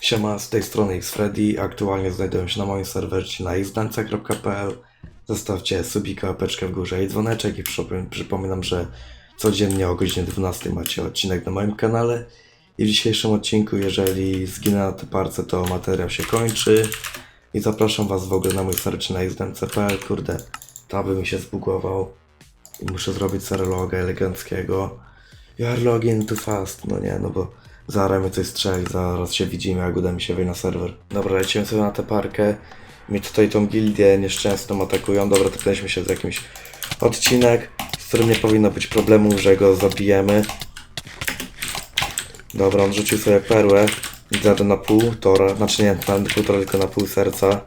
Siema, z tej strony XFreddy. Aktualnie znajduję się na moim serwercie na xdance.pl. Zostawcie subika, łapeczkę w górze i dzwoneczek i przypom- przypominam, że codziennie o godzinie 12 macie odcinek na moim kanale. I w dzisiejszym odcinku, jeżeli zginę na tej parce, to materiał się kończy. I zapraszam was w ogóle na mój serwer na xdance.pl. Kurde, taby mi się zbugował. I muszę zrobić serologa eleganckiego. You are login too fast. No nie, no bo zaraz mnie coś strzeli, zaraz się widzimy, jak uda mi się wejść na serwer. Dobra, lecimy sobie na tę parkę. Mi tutaj tą gildię nieszczęsną atakują. Dobra, tepnęliśmy się z jakimś odcinek, z którym nie powinno być problemu, że go zabijemy. Dobra, on rzucił sobie perłę. Zjadę na pół tora, znaczy nie na pół tora, tylko na pół serca.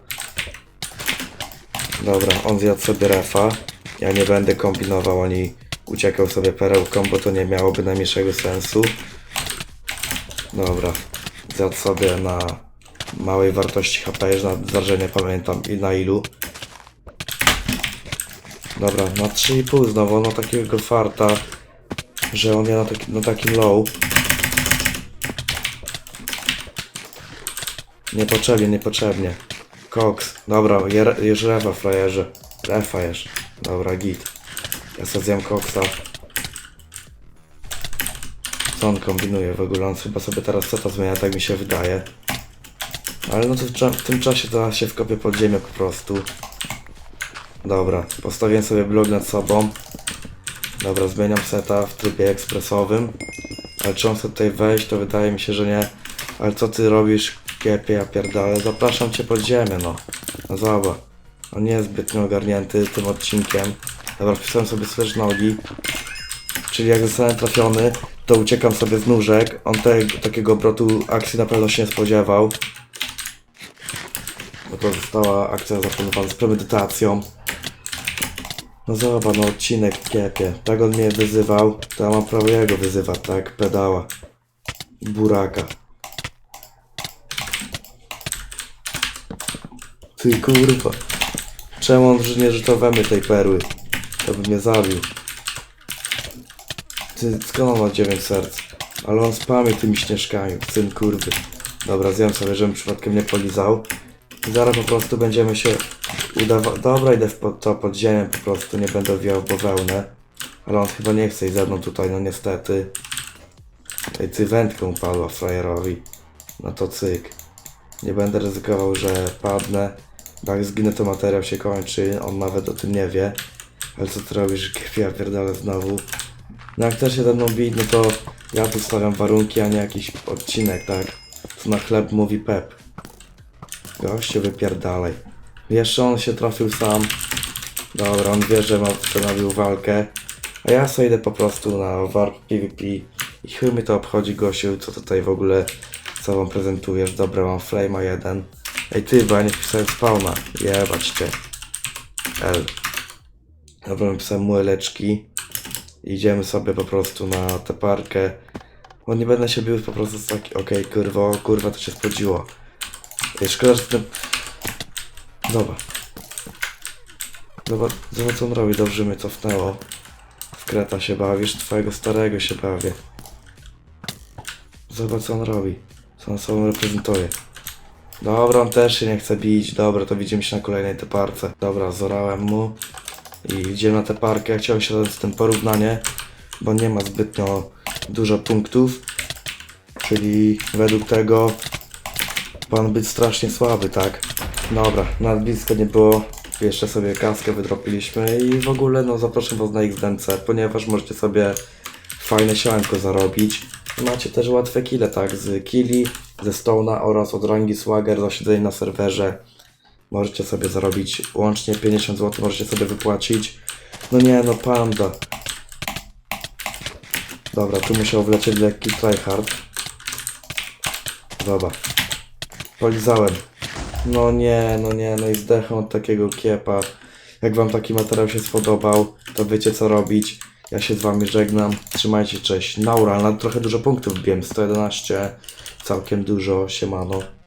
Dobra, on zjadł sobie refa. Ja nie będę kombinował ani uciekał sobie perełką, bo to nie miałoby najmniejszego sensu. Dobra, zjadł sobie na małej wartości HP, już na zdarzenie nie pamiętam i na ilu. Dobra, na 3,5 znowu, ma takiego farta, że on jest na, taki, na takim low. Niepotrzebnie, niepotrzebnie. Cox, dobra, je- jesz refa frajerze. Refa. Dobra, git. Ja sobie zjem koksa. Co on kombinuje w ogóle? On chyba sobie teraz seta zmienia, tak mi się wydaje. Ale no to w, tym czasie to się wkopię pod ziemię po prostu. Dobra, postawiłem sobie blog nad sobą. Dobra, zmieniam seta w trybie ekspresowym. Ale czy on chce tutaj wejść, to wydaje mi się, że nie. Ale co ty robisz, kiepie, ja pierdolę? Zapraszam cię pod ziemię, no. No zobacz. On nie jest zbytnio ogarnięty tym odcinkiem. Dobra, wpisałem sobie slash nogi. Czyli jak zostałem trafiony, to uciekam sobie z nóżek. On te, takiego obrotu akcji na pewno się nie spodziewał. Bo to została akcja zaplanowana z premedytacją. No zobacz, no odcinek kiepie. Tak on mnie wyzywał, to ja mam prawo jego wyzywać, tak? Pedała. Buraka. Ty kurwa. Czemu on nie mnie tej perły? To by mnie zabił. Skąd on ma 9 serc? Ale on spamie tymi śnieżkami, syn kurwy. Dobra, zjem sobie, żebym przypadkiem nie polizał. I zaraz po prostu będziemy się udawać. Dobra, idę w po, to pod ziemię po prostu, nie będę wijał bawełnę. Ale on chyba nie chce i ze mną tutaj, no niestety. Ej, ty wędką upadła frajerowi. No to cyk. Nie będę ryzykował, że padnę. Bo jak zginę, to materiał się kończy. On nawet o tym nie wie. Ale co ty robisz? Ja pierdolę znowu. No jak też się ze mną bić, no to ja tu stawiam warunki, a nie jakiś odcinek, tak? Co na chleb mówi Pep. Gościu, wypierdalaj. Jeszcze on się trafił sam. Dobra, on wie, że ma przenowił walkę. A ja sobie idę po prostu na warp PvP. I chuj mi to obchodzi, gościu, co tutaj w ogóle sobą prezentujesz. Dobra, mam flame'a jeden. Ej ty, bo ja nie wpisałem spawna. Jebać cię. L. Dobra, napisałem mueleczki. Idziemy sobie po prostu na tę parkę. Bo nie będę się bił po prostu z taki. Okej, kurwa, o, kurwa, to się spodziło. Szkoda, że ten. Dobra. Zobacz, zobacz co on robi, dobrze mnie cofnęło. W kreta się bawisz, twojego starego się bawię. Zobacz co on robi. Co on sobą reprezentuje. Dobra, on też się nie chce bić. Dobra, to widzimy się na kolejnej teparce. Dobra, zorałem mu. I idziemy na tę parkę. Chciałem się z tym porównanie, bo nie ma zbytnio dużo punktów. Czyli według tego pan być strasznie słaby, tak? Dobra, nawet blisko nie było. Jeszcze sobie kaskę wydropiliśmy i w ogóle no zapraszam was na XDMC, ponieważ możecie sobie fajne sianko zarobić. Macie też łatwe kile, tak? Z kili, ze Stone'a oraz od rangi Swagger za siedzenie na serwerze. Możecie sobie zarobić łącznie 50 zł, możecie sobie wypłacić. No nie, no panda. Dobra, tu musiał wlecieć lekki tryhard. Dobra. Polizałem. No nie, no nie, no i zdechłem od takiego kiepa. Jak wam taki materiał się spodobał, to wiecie co robić. Ja się z wami żegnam. Trzymajcie, cześć. Naura, na trochę dużo punktów wbiłem. 111. Całkiem dużo. Siemano.